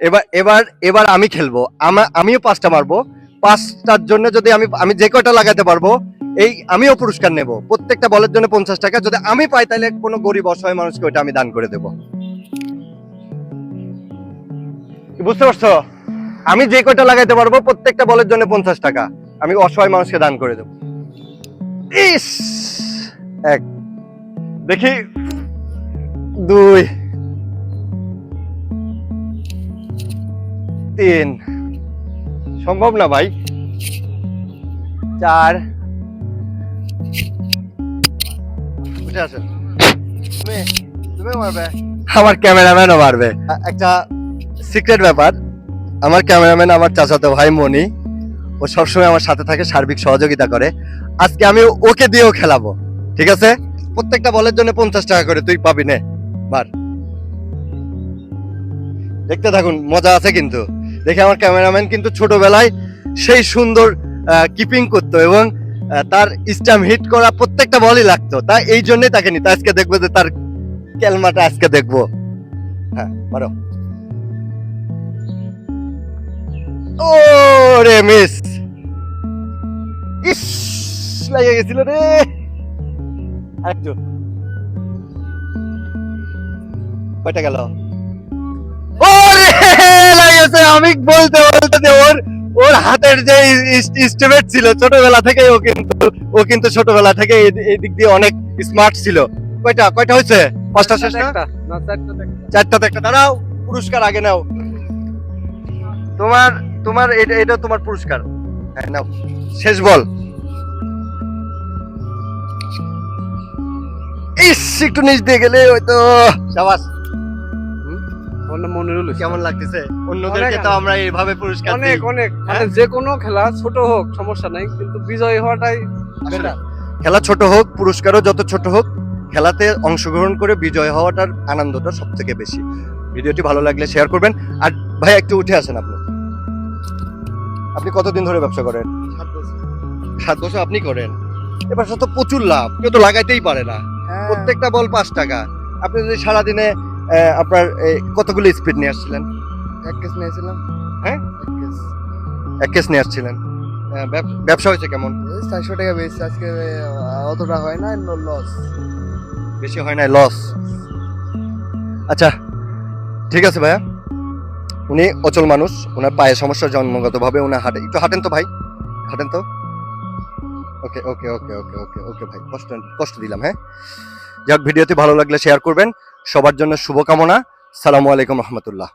এবার এবার এবার আমি খেলব। আমা- আমিও পাঁচটা মারবো। পাঁচটার জন্য যদি আমি আমি যে কয়টা লাগাতে পারব, এই আমিও পুরস্কার নেব। প্রত্যেকটা বলের জন্য পঞ্চাশ টাকা। যদি আমি পাই, তাহলে কোনো গরিব, অসহায় মানুষকে ওইটা আমি দান করে দেব। বুঝতে পারছ? আমি যে কয়টা লাগাইতে পারব, প্রত্যেকটা বলের জন্য পঞ্চাশ টাকা। আমি অসহায় মানুষকে দান করে দেব। ইস! এক। দেখি। দুই। তিন। সম্ভব না ভাই? চার। উঠে আসেন তুমি তুমি মারবে। আমার ক্যামেরাম্যানও মারবে। একটা সিক্রেট ব্যাপার। আমার ক্যামেরাম্যান আমার চাচাতো ভাই মনি। ও সবসময় আমার সাথে থাকে সার্বিক সহযোগিতা করে। আজকে আমি ওকে দিয়েও খেলাবো ঠিক আছে? প্রত্যেকটা বলের জন্য পঞ্চাশ টাকা করে তুই পাবি নে। মার। দেখতে থাকুন মজা আছে কিন্তু। দেখে আমার ক্যামেরাম্যান কিন্তু ছোটবেলায় সেই সুন্দর কিপিং করতো এবং তার স্টাম্প হিট করা প্রত্যেকটা বলই লাগতো। তাই এই জন্যই তাকে নিতে। আজকে দেখব যে তার ক্যালমাটা আজকে দেখব। হ্যাঁ মারো। ও রে মিস ইস, লাগে গেছিল রে। আরেকটু। কয়টা গেল? আমি বলতে বলতে যে ওর ওর হাতের যে স্টেপেট ছিল ছোটবেলা থেকে ও কিন্তু ও কিন্তু ছোটবেলা থেকে এই- এই দিক দিয়ে অনেক স্মার্ট ছিল। কয়টা কয়টা হয়েছে? পাঁচটা শেষ না চারটাতে একটা দাঁড়াও পুরস্কার আগে নাও। তোমার তোমার এটা এটা তোমার পুরস্কার। হ্যাঁ নাও। শেষ বল। ইস একটু নিচ দিয়ে গেলে হয়তো সাবাস। মনিরুল কেমন লাগতেছে? অন্যদেরকে অনেক তো আমরা এইভাবে পুরস্কার অনেক অনেক। মানে হ্যাঁ? যে কোনো খেলা ছোট হোক সমস্যা নাই কিন্তু বিজয় হওয়াটাই আসলে খেলা ছোট হোক পুরস্কারও যত ছোট হোক খেলাতে অংশগ্রহণ করে বিজয় হওয়াটার আনন্দটা সব থেকে বেশি। ভিডিওটি ভালো লাগলে শেয়ার করবেন। আর ভাই একটু উঠে আসেন আপনি। আপনি কতদিন ধরে ব্যবসা করেন? সাত বছর। আপনি করেন? এবার তো প্রচুর লাভ। কেউ তো লাগাইতেই পারে না। হ্যাঁ। প্রত্যেকটা বল পাঁচ টাকা। আপনি যদি সারাদিনে আপনার কতগুলো স্পিড নিয়ে আসছিলেন? এক কেস নিয়েছিলাম। হ্যাঁ? এক কেস। এক কেস নিয়ে আসছিলেন। ব্যবসা হয়েছে কেমন? চারশো টাকা বেশি আজকে অতটা হয় না লস বেশি হয় না লস আচ্ছা ঠিক আছে ভাইয়া। উনি অচল মানুষ ওনার পায়ে সমস্যা জন্মগতভাবে ওনার হাঁটে। একটু হাঁটেন তো ভাই। হাঁটেন তো? ওকে ওকে ওকে ওকে ওকে ওকে ভাই কষ্ট কষ্ট দিলাম হ্যাঁ? যাক ভিডিওতে ভালো লাগলে শেয়ার করবেন। সবার জন্য শুভকামনা। সালামু আলাইকুম রহমতুল্লাহ।